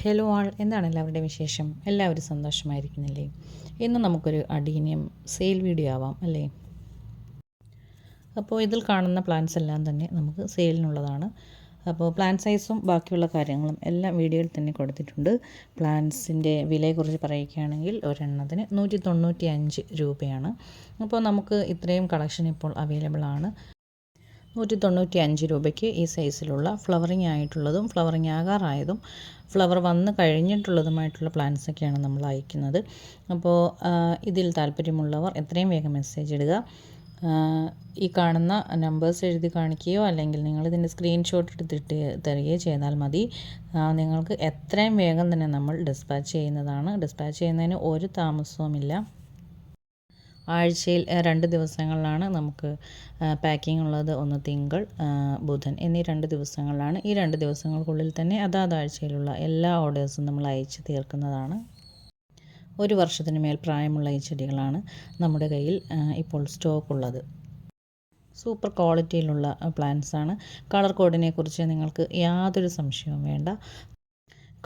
Hello ആൾ എന്താണ് എല്ലാവരുടെയും വിശേഷം? എല്ലാവരും സന്തോഷമായിരിക്കുന്നില്ലേ? ഇന്ന് നമുക്കൊരു അടീനിയം സെയിൽ വീഡിയോ ആവാം അല്ലേ? അപ്പോൾ ഇതിൽ കാണുന്ന പ്ലാൻസ് എല്ലാം തന്നെ നമുക്ക് സെയിലിനുള്ളതാണ് അപ്പോൾ പ്ലാൻ സൈസും ബാക്കിയുള്ള കാര്യങ്ങളും എല്ലാം വീഡിയോയിൽ തന്നെ കൊടുത്തിട്ടുണ്ട്. പ്ലാൻസിന്റെ വിലയെക്കുറിച്ച് പറയുകയാണെങ്കിൽ ഒരെണ്ണത്തിന് നൂറ്റി തൊണ്ണൂറ്റി അഞ്ച് രൂപയാണ്. അപ്പോൾ നമുക്ക് ഇത്രയും കളക്ഷൻ ഇപ്പോൾ അവൈലബിൾ ആണ്. നൂറ്റി തൊണ്ണൂറ്റി അഞ്ച് രൂപയ്ക്ക് ഈ സൈസിലുള്ള ഫ്ലവറിങ് ആയിട്ടുള്ളതും ഫ്ലവറിങ് ആകാറായതും ഫ്ലവർ വന്ന് കഴിഞ്ഞിട്ടുള്ളതുമായിട്ടുള്ള പ്ലാന്റ്സൊക്കെയാണ് നമ്മൾ അയക്കുന്നത്. അപ്പോൾ ഇതിൽ താല്പര്യമുള്ളവർ എത്രയും വേഗം മെസ്സേജ് ഇടുക. ഈ കാണുന്ന നമ്പേഴ്സ് എഴുതി കാണിക്കുകയോ അല്ലെങ്കിൽ നിങ്ങൾ നിങ്ങളിതിന്റെ സ്ക്രീൻഷോട്ട് എടുത്തിട്ട് തരികയോ ചെയ്താൽ മതി. നിങ്ങൾക്ക് എത്രയും വേഗം തന്നെ നമ്മൾ ഡിസ്പാച്ച് ചെയ്യുന്നതാണ്. ഡിസ്പാച്ച് ചെയ്യുന്നതിന് ഒരു താമസവുമില്ല. ആഴ്ചയിൽ രണ്ട് ദിവസങ്ങളിലാണ് നമുക്ക് പാക്കിംഗ് ഉള്ളത്. ഒന്ന് തിങ്കൾ ബുധൻ എന്നീ രണ്ട് ദിവസങ്ങളിലാണ്. ഈ രണ്ട് ദിവസങ്ങൾക്കുള്ളിൽ തന്നെ അതാത് ആഴ്ചയിലുള്ള എല്ലാ ഓർഡേഴ്സും നമ്മൾ അയച്ച് തീർക്കുന്നതാണ്. ഒരു വർഷത്തിന് മേൽ പ്രായമുള്ള ഈ ചെടികളാണ് നമ്മുടെ കയ്യിൽ ഇപ്പോൾ സ്റ്റോക്ക് ഉള്ളത്. സൂപ്പർ ക്വാളിറ്റിയിലുള്ള പ്ലാന്റ്സാണ് കളർ കോഡിനെക്കുറിച്ച് നിങ്ങൾക്ക് യാതൊരു സംശയവും വേണ്ട.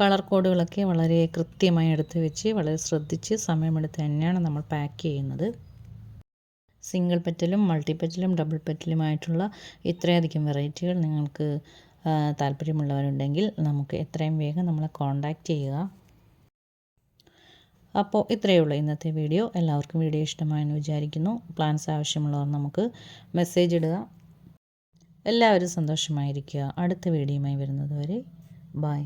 കളർ കോഡുകളൊക്കെ വളരെ കൃത്യമായി എടുത്ത് വെച്ച് വളരെ ശ്രദ്ധിച്ച് സമയമെടുത്ത് തന്നെയാണ് നമ്മൾ പാക്ക് ചെയ്യുന്നത്. സിംഗിൾ പെറ്റലും മൾട്ടി പെറ്റലും ഡബിൾ പെറ്റലുമായിട്ടുള്ള ഇത്രയധികം വെറൈറ്റികൾ നിങ്ങൾക്ക് താല്പര്യമുള്ളവരുണ്ടെങ്കിൽ നമുക്ക് എത്രയും വേഗം നമ്മളെ കോൺടാക്റ്റ് ചെയ്യുക. അപ്പോൾ ഇത്രയേ ഉള്ളൂ ഇന്നത്തെ വീഡിയോ. എല്ലാവർക്കും വീഡിയോ ഇഷ്ടമായെന്ന് വിചാരിക്കുന്നു. പ്ലാൻസ് ആവശ്യമുള്ളവർ നമുക്ക് മെസ്സേജ് ഇടുക. എല്ലാവരും സന്തോഷമായിരിക്കുക. അടുത്ത വീഡിയോയുമായി വരുന്നതുവരെ ബൈ.